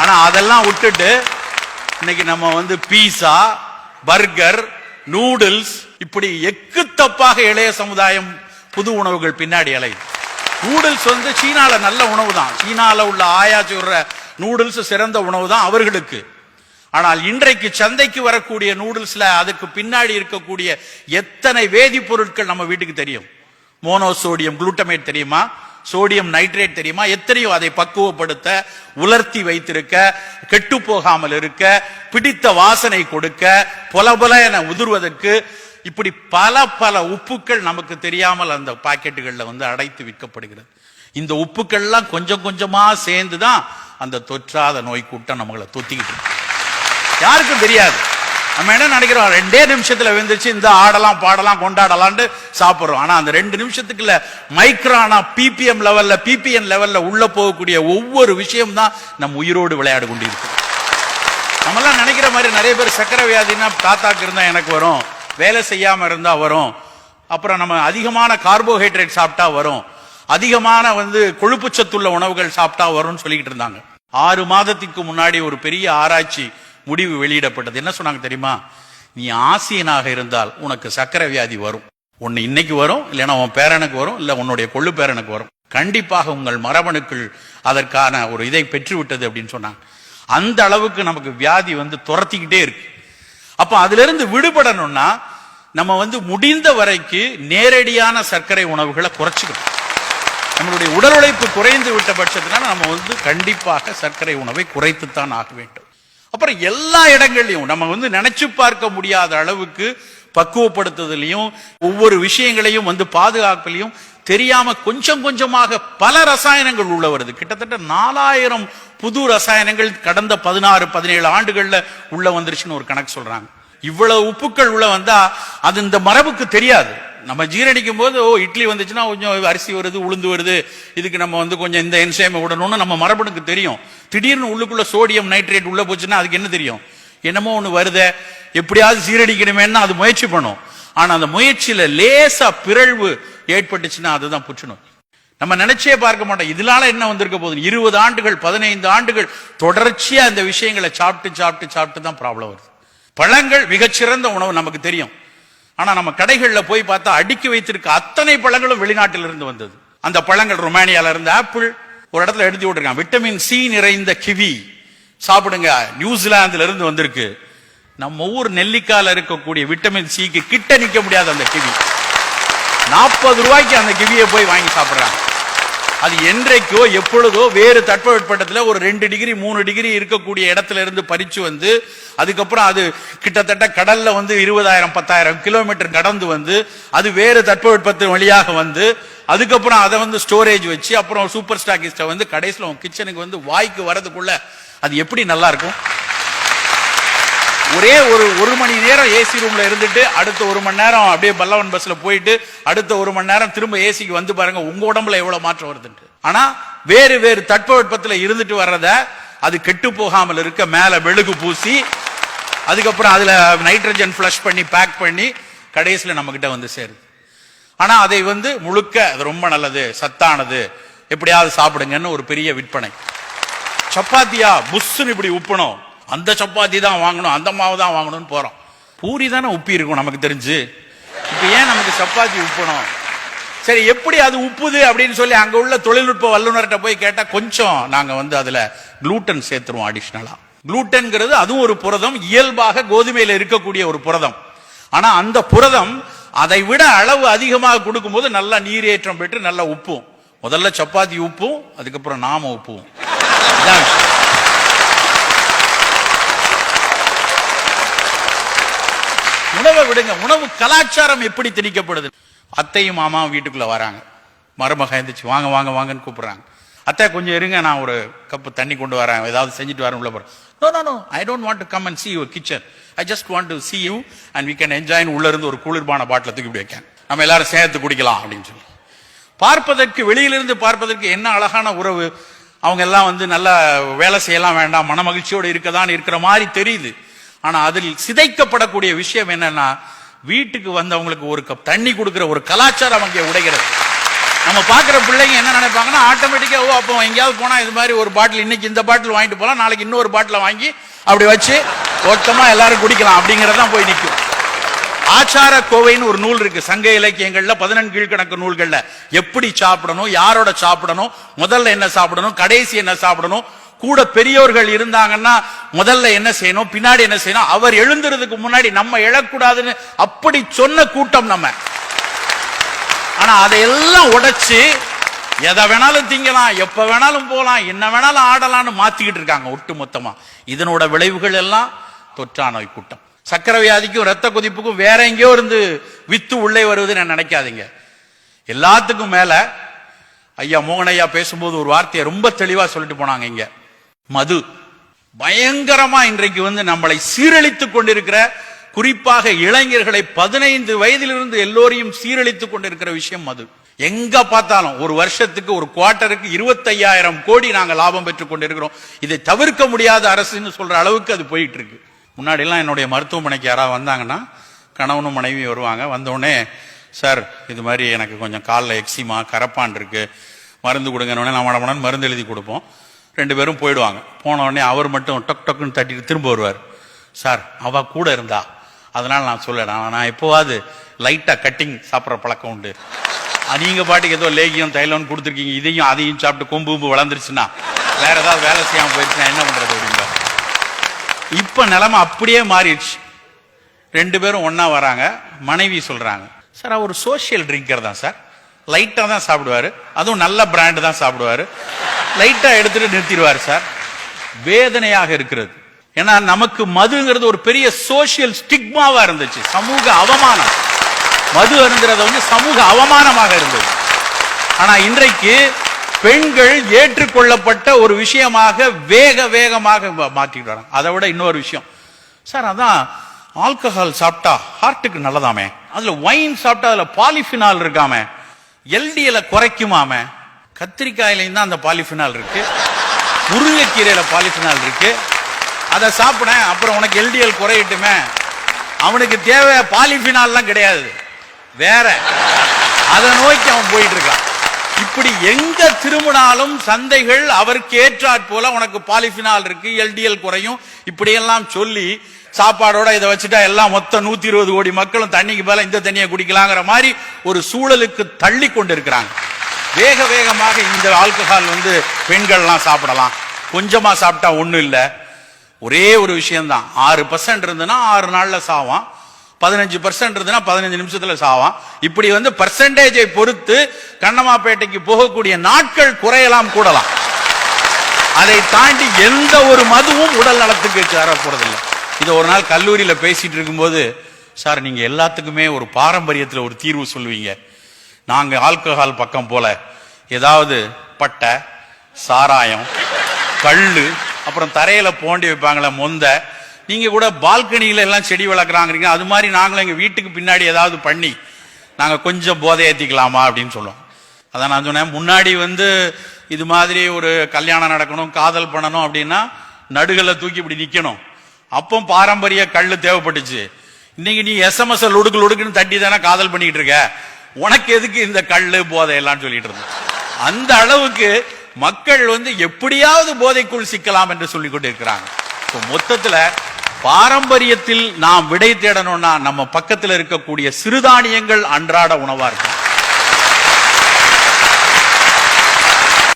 ஆனா அதெல்லாம் விட்டுட்டு இன்னைக்கு நம்ம வந்து பீஸா பர்கர் நூடுல்ஸ் இப்படி எக்கு தப்பாக இளைய சமுதாயம் புது உணவுகள் பின்னாடி அலையுது. நூடுல்ஸ் வந்து சீனால நல்ல உணவு தான் சீனால உள்ள ஆயா சொல்ற நூடுல்ஸ் சிறந்த உணவு தான் அவர்களுக்கு. ஆனால் இன்றைக்கு சந்தைக்கு வரக்கூடிய நூடுல்ஸ்ல அதுக்கு பின்னாடி இருக்கக்கூடிய எத்தனை வேதிப்பொருட்கள் நம்ம வீட்டுக்கு தெரியும்? மோனோசோடியம் குளுட்டமேட் தெரியுமா? சோடியம் நைட்ரேட் தெரியுமா? எத்தனையோ அதை பக்குவப்படுத்த உலர்த்தி வைத்திருக்க கெட்டு போகாமல் இருக்க பிடித்த வாசனை கொடுக்க பொல பொல என உதிர்வதற்கு இப்படி பல பல உப்புக்கள் நமக்கு தெரியாமல் அந்த பாக்கெட்டுகளில் வந்து அடைத்து விற்கப்படுகிறது. இந்த உப்புக்கள்லாம் கொஞ்சம் கொஞ்சமா சேர்ந்து தான் அந்த தொற்றாத நோய் கூட்டம் நம்மளை தொத்திக்கிட்டு யாருக்கும் தெரியாது. நம்ம என்ன நினைக்கிறோம்? ரெண்டே நிமிஷத்துல விழுந்துச்சு இந்த ஆடலாம் பாடலாம் கொண்டாடலான்ட்டு சாப்பிட்றோம். ஆனா அந்த ரெண்டு நிமிஷத்துக்குள்ள மைக்ரானா பிபிஎம் லெவல்ல பிபிஎன் லெவல்ல உள்ள போகக்கூடிய ஒவ்வொரு விஷயம் தான் நம்ம உயிரோடு விளையாடு கொண்டிருக்கு. நம்மலாம் நினைக்கிற மாதிரி நிறைய பேர் சக்கரை வியாதினா தாத்தாக்கு இருந்தா எனக்கு வரும் வேலை செய்யாம இருந்தா வரும் அப்புறம் நம்ம அதிகமான கார்போஹைட்ரேட் சாப்பிட்டா வரும் அதிகமான வந்து கொழுப்பு சத்துள்ள உணவுகள் சாப்பிட்டா வரும்னு சொல்லிக்கிட்டு இருந்தாங்க. ஆறு மாதத்துக்கு முன்னாடி ஒரு பெரிய ஆராய்ச்சி முடிவு வெளியிடப்பட்டது. என்ன சொன்னாங்க தெரியுமா? நீ ஆசியனாக இருந்தால் உனக்கு சக்கரை வியாதி வரும். ஒன்று இன்னைக்கு வரும் இல்லைன்னா உன் பேரனுக்கு வரும் இல்ல உன்னுடைய கொள்ளு பேரனுக்கு வரும். கண்டிப்பாக உங்கள் மரபணுக்கள் அதற்கான ஒரு இதை பெற்று விட்டது அப்படின்னு சொன்னாங்க. அந்த அளவுக்கு நமக்கு வியாதி வந்து துரத்திக்கிட்டே இருக்கு. அப்ப அதுல இருந்து விடுபடணும்னா நம்ம வந்து முடிந்த வரைக்கு நேரடியான சர்க்கரை உணவுகளை குறைச்சிக்கணும். நம்மளுடைய உடல் உழைப்பு குறைந்து விட்ட பட்சத்தினால நம்ம வந்து கண்டிப்பாக சர்க்கரை உணவை குறைத்துத்தான் ஆக வேண்டும். அப்புறம் எல்லா இடங்கள்லையும் நம்ம வந்து நினைச்சு பார்க்க முடியாத அளவுக்கு பக்குவப்படுத்துதலையும் ஒவ்வொரு விஷயங்களையும் வந்து பாதுகாப்பிலையும் தெரியாம கொஞ்சம் கொஞ்சமாக பல ரசாயனங்கள் உள்ள வருது. கிட்டத்தட்ட நாலாயிரம் புது ரசாயனங்கள் கடந்த பதினாறு பதினேழு ஆண்டுகள்ல உள்ள வந்துருச்சுன்னு ஒரு கணக்கு சொல்றாங்க. இவ்வளவு உப்புக்கள் உள்ள வந்தா அது இந்த மரபுக்கு தெரியாது. நம்ம ஜீரணிக்கும் போது ஓ இட்லி வந்துச்சுன்னா கொஞ்சம் அரிசி வருது உளுந்து வருது இதுக்கு நம்ம வந்து கொஞ்சம் இந்த என்சைமை விடணும்னு நம்ம மரபணுக்கு தெரியும். திடீர்னு உள்ளுக்குள்ள சோடியம் நைட்ரேட் உள்ள போச்சுன்னா அதுக்கு என்ன தெரியும்? என்னமோ ஒன்று வருத. எப்படியாவது சீரடிக்கணுமேன்னு அது முயற்சி பண்ணும். ஆனா அந்த முயற்சியில லேசா பிறழ்வு ஏற்பட்டுச்சுன்னா அதுதான் புற்றுநோய். நம்ம நினைச்சே பார்க்க மாட்டோம். இதனால என்ன வந்திருக்க போகுது? இருபது ஆண்டுகள் பதினைந்து ஆண்டுகள் தொடர்ச்சியா இந்த விஷயங்களை சாப்பிட்டு சாப்பிட்டு சாப்பிட்டு தான் ப்ராப்ளம் வருது. பழங்கள் மிகச்சிறந்த உணவு நமக்கு தெரியும். ஆனா நம்ம கடைகளில் போய் பார்த்தா அடுக்கி வைத்திருக்க அத்தனை பழங்களும் வெளிநாட்டிலிருந்து வந்தது. அந்த பழங்கள் ரொமானியால இருந்து ஆப்பிள் ஒரு இடத்துல எழுதி விட்டுருக்கான் விட்டமின் சி நிறைந்த கிவி. சாப்பிடுங்க நியூசிலாந்துல இருந்து வந்திருக்கு. நம்ம ஊர் நெல்லிக்கால இருக்கக்கூடிய விட்டமின் சிக்கு கிட்ட நிக்க முடியாது அந்த கிவி. நாற்பது ரூபாய்க்கு அந்த கிவியை போய் வாங்கி சாப்பிடுறாங்க. அது என்றைக்கோ எப்பொழுதோ வேறு தட்பவெட்பட்டத்தில் ஒரு ரெண்டு டிகிரி மூணு டிகிரி இருக்கக்கூடிய இடத்துல இருந்து பறிச்சு வந்து அதுக்கப்புறம் அது கிட்டத்தட்ட கடல்ல வந்து இருபதாயிரம் பத்தாயிரம் கிலோமீட்டர் கடந்து வந்து அது வேறு தட்பவெட்பத்தின் வழியாக வந்து அதுக்கப்புறம் அதை வந்து ஸ்டோரேஜ் வச்சு அப்புறம் சூப்பர் ஸ்டாக்கிஸ்ட வந்து கடைசியில் உன் கிச்சனுக்கு வந்து வாய்க்கு வரதுக்குள்ள அது எப்படி நல்லா இருக்கும்? ஒரே ஒரு ஒரு மணி நேரம் ஏசி ரூம்ல இருந்துட்டு அடுத்த ஒரு மணி நேரம் அப்படியே பல்லவன் பஸ்ல போயிட்டு அடுத்த ஒரு மணி நேரம் திரும்ப ஏசிக்கு வந்து பாருங்க உங்க உடம்புல எவ்வளவு மாற்றம் வருதுன்ட்டு. ஆனா வேறு வேறு தட்பவெட்பத்துல இருந்துட்டு வர்றத அது கெட்டு போகாமல் இருக்க மேல மெழுகு பூசி அதுக்கப்புறம் அதுல நைட்ரஜன் ஃபிளஷ் பண்ணி பேக் பண்ணி கடைசியில் நம்ம கிட்ட வந்து சேருது. ஆனா அதை வந்து முழுக்க அது ரொம்ப நல்லது சத்தானது எப்படியாவது சாப்பிடுங்கன்னு ஒரு பெரிய விற்பனை. சப்பாத்தியா புஷ்ஷுன்னு இப்படி உப்பணும். அந்த சப்பாத்தி தான் வாங்கணும் அந்த மாவு தான் வாங்கணும்னு போறோம். பூரி தானே உப்பி இருக்கும் நமக்கு தெரிஞ்சு. இப்ப ஏன் நமக்கு சப்பாத்தி உப்பணும்? சரி எப்படி அது உப்புது அப்படின்னு சொல்லி அங்க உள்ள தொழில்நுட்ப வல்லுநர்கிட்ட போய் கேட்டா கொஞ்சம் நாங்க வந்து அதுல குளூட்டன் சேர்த்துருவோம் அடிஷ்னலா குளூட்டன்ங்கிறது அதுவும் ஒரு புரதம் இயல்பாக கோதுமையில இருக்கக்கூடிய ஒரு புரதம். ஆனா அந்த புரதம் அதை விட அளவு அதிகமாக கொடுக்கும்போது நல்லா நீரேற்றம் பெற்று நல்லா உப்பும். முதல்ல சப்பாத்தி உப்பும் அதுக்கப்புறம் நாம உப்பும். இதான் உணவை விடுங்க. உணவு கலாச்சாரம் எப்படி திணிக்கப்படுது? அத்தையும் மாமாவும் வீட்டுக்குள்ள வராங்க. மருமக எந்திரிச்சு வாங்க வாங்க வாங்கன்னு கூப்பிடுறாங்க. அத்தை கொஞ்சம் இருங்க நான் ஒரு கப்பு தண்ணி கொண்டு வரேன். ஏதாவது செஞ்சுட்டு வரேன் உள்ள போறேன். No no no I don't want to come and see your kitchen I just want to see you and we can enjoy உள்ள இருந்து ஒரு குளிர்பான பாட்டில் தூக்கி இப்படி வைக்கேன். நம்ம எல்லாரும் சேர்த்து குடிக்கலாம் அப்படின்னு சொல்லி. பார்ப்பதற்கு வெளியிலிருந்து பார்ப்பதற்கு என்ன அழகான உறவு. அவங்க எல்லாம் வந்து நல்லா வேலை செய்யலாம் வேண்டாம் மன மகிழ்ச்சியோடு இருக்கதான் இருக்கிற மாதிரி தெரியுது. ஆனா அதில் சிதைக்கப்படக்கூடிய விஷயம் என்னன்னா வீட்டுக்கு வந்தவங்களுக்கு ஒரு கப் தண்ணி கொடுக்கிற ஒரு கலாச்சாரம் அங்கே உடைகிறது. நம்ம பார்க்குற பிள்ளைங்க என்ன நினைப்பாங்கன்னா ஆட்டோமேட்டிக்காக ஓ அப்போ எங்கேயாவது போனால் இது மாதிரி ஒரு பாட்டில் இன்னைக்கு இந்த பாட்டில் வாங்கிட்டு போகலாம் நாளைக்கு இன்னொரு பாட்டில் வாங்கி அப்படி வச்சு மொத்தமா எல்லாரும் குடிக்கலாம் அப்படிங்கறதான் போய் நிற்கும் ஆச்சார கோவைன்னு ஒரு நூல் இருக்கு சங்க இலக்கியங்கள்ல பதினெண்கீழ்கணக்கு நூல்கள்ல. எப்படி சாப்பிடணும் யாரோட சாப்பிடணும் முதல்ல என்ன சாப்பிடணும் கடைசி என்ன சாப்பிடணும் கூட பெரியோர்கள் இருந்தாங்கன்னா முதல்ல என்ன செய்யணும்? பின்னாடி என்ன செய்யணும்? அவர் எழுந்துறதுக்கு முன்னாடி நம்ம எழக்கூடாதுன்னு அப்படி சொன்ன கூட்டம் நம்ம. ஆனா அதையெல்லாம் உடைச்சு எதை வேணாலும் திங்கலாம் எப்ப வேணாலும் போகலாம் என்ன வேணாலும் ஆடலாம்னு மாத்திக்கிட்டு இருக்காங்க ஒட்டு மொத்தமா இதனோட விளைவுகள் எல்லாம் தொற்றா நோய் கூட்டம். சக்கரை வியாதிக்கும் ரத்த கொதிப்புக்கும் வேற எங்கேயோ இருந்து வித்து உள்ளே வருவதுன்னு நினைக்காதீங்க. எல்லாத்துக்கும் மேல ஐயா மோகன் ஐயா பேசும்போது ஒரு வார்த்தையை ரொம்ப தெளிவா சொல்லிட்டு போனாங்க இங்க. மது. பயங்கரமா இன்றைக்கு வந்து நம்மளை சீரழித்துக் கொண்டிருக்கிற குறிப்பாக இளைஞர்களை பதினைந்து வயதிலிருந்து எல்லோரையும் சீரழித்துக் கொண்டிருக்கிற விஷயம் மது. எங்க பார்த்தாலும் ஒரு வருஷத்துக்கு ஒரு குவார்ட்டருக்கு இருபத்தையாயிரம் கோடி நாங்கள் லாபம் பெற்றுக் கொண்டிருக்கிறோம். இதை தவிர்க்க முடியாத அரசுன்னு சொல்ற அளவுக்கு அது போயிட்டு இருக்கு முன்னாடி எல்லாம் என்னுடைய மருத்துவமனைக்கு யாராவது வந்தாங்கன்னா கணவனும் மனைவி வருவாங்க. வந்தோடனே சார் இது மாதிரி எனக்கு கொஞ்சம் காலில் எக்ஸிமா கரப்பான் இருக்கு. மருந்து கொடுங்க நான் மடமடன் மருந்து எழுதி கொடுப்போம். ரெண்டு பேரும் போயிடுவாங்க. போன உடனே அவர் மட்டும் டொக் டொக்குன்னு தட்டிட்டு திரும்ப வருவார். சார் அவ கூட இருந்தா. அதனால நான் சொல்ல நான் நான் எப்போவாது லைட்டாக கட்டிங் சாப்பிட்ற பழக்கம் உண்டு. அஹ் நீங்க பாட்டுக்கு ஏதோ லேகியம் தைலம் கொடுத்துருக்கீங்க. இதையும் அதையும் சாப்பிட்டு கொம்பு கொம்பு வளர்ந்துருச்சுன்னா வேற ஏதாவது வேலை செய்யாமல் போயிடுச்சுன்னா என்ன பண்றது அப்படிங்க இப்ப நிலைமை அப்படியே மாறிடுச்சு. ரெண்டு பேரும் ஒன்றா வராங்க. மனைவி சொல்றாங்க. சார் அவர் சோஷியல் ட்ரிங்கர் தான் சார். லைட்டாக தான் சாப்பிடுவாரு. அதுவும் நல்ல பிராண்டு தான் சாப்பிடுவாரு. லைட்டாக எடுத்துட்டு நிறுத்திடுவார் சார். வேதனையாக இருக்கிறது. ஏன்னா நமக்கு மதுங்கிறது ஒரு பெரிய சோஷியல் ஸ்டிக்மாவா இருந்துச்சு. சமூக அவமானம். மது அருந்துறது வந்து சமூக அவமானமாக இருந்தது. ஆனா இன்றைக்கு பெண்கள் ஏற்றுக்கொள்ளப்பட்ட ஒரு விஷயமாக வேக வேகமாக மாற்றிட்டு வராங்க. அதை விட இன்னொரு விஷயம். சார் அதான் ஆல்கஹால் சாப்பிட்டா ஹார்ட்டுக்கு நல்லதாமே. அதுல ஒயின் சாப்பிட்டா அதுல பாலிஃபினால் இருக்காமே. எல்டிஎல குறைக்குமாம? கத்திரிக்காயிலையும் தான் அந்த பாலிஃபினால் இருக்கு. முருங்கைக்கீரையில பாலிஃபினால் இருக்கு. அதை சாப்பிட அப்புறம் உனக்கு எல்டிஎல் குறையட்டுமே. அவனுக்கு தேவை பாலிஃபினால்லாம் கிடையாது. வேற. அதை நோக்கி அவன் போயிட்டு இருக்கான் இப்படி எங்க திரும்பினாலும் சந்தைகள் அவருக்கு ஏற்றாற் போல உனக்கு பாலிஃபினால் இருக்கு எல்டிஎல் குறையும். இப்படியெல்லாம் சொல்லி சாப்பாடோட இதை வச்சுட்டா எல்லாம் மொத்தம் நூத்தி இருபது கோடி மக்களும் தண்ணிக்கு மேல இந்த தண்ணியை குடிக்கலாங்கிற மாதிரி ஒரு சூழலுக்கு தள்ளி கொண்டிருக்கிறாங்க. வேக வேகமாக இந்த ஆல்கஹால் வந்து பெண்கள்லாம் சாப்பிடலாம். கொஞ்சமா சாப்பிட்டா ஒண்ணும் இல்லை. ஒரே ஒரு விஷயம்தான். ஆறு பர்சன்ட் இருந்ததுன்னா ஆறு நாள்ல சாவான். பதினஞ்சு பர்சன்ட் இருந்ததுன்னா பதினஞ்சு நிமிஷத்துல சாவான். இப்படி வந்து பர்சன்டேஜை பொறுத்து கண்ணமாப்பேட்டைக்கு போகக்கூடிய நாட்கள் குறையலாம் கூடலாம். அதை தாண்டி எந்த ஒரு மதுவும் உடல் நலத்துக்கு சேர போறதில்லை. இதை ஒரு நாள் கல்லூரியில் பேசிகிட்டு இருக்கும்போது சார் நீங்கள் எல்லாத்துக்குமே ஒரு பாரம்பரியத்தில் ஒரு தீர்வு சொல்லுவீங்க. நாங்கள் ஆல்கஹால் பக்கம் போல. ஏதாவது பட்டை சாராயம் கல் அப்புறம் தரையில் போண்டி வைப்பாங்களே மொந்த. நீங்கள் கூட பால்கனியில் எல்லாம் செடி வளர்க்குறாங்கிறீங்க. அது மாதிரி நாங்களும் எங்கள் வீட்டுக்கு பின்னாடி ஏதாவது பண்ணி நாங்கள் கொஞ்சம் போதை ஏற்றிக்கலாமா அப்படின்னு சொல்லுவோம். அதான் நான் சொன்னேன். முன்னாடி வந்து இது மாதிரி ஒரு கல்யாணம் நடக்கணும் காதல் பண்ணணும் அப்படின்னா நடுகளை தூக்கி இப்படி நிற்கணும் அப்போ பாரம்பரிய கல் தேவைப்பட்டுச்சு. இன்னைக்கு நீ எஸ்எம்எஸ் லுடுக்கு லுடுக்குன்னு தட்டி தானே காதல் பண்ணிட்டு இருக்க? உனக்கு எதுக்கு இந்த கல் போதையெல்லாம் சொல்லிட்டு இருந்தோம். அந்த அளவுக்கு மக்கள் வந்து எப்படியாவது போதைக்குள் சிக்கலாம் என்று சொல்லிக் கொண்டிருக்கிறாங்க. மொத்தத்துல பாரம்பரியத்தில் நாம் விடை தேடணும்னா நம்ம பக்கத்தில் இருக்கக்கூடிய சிறுதானியங்கள் அன்றாட உணவா இருக்கும்.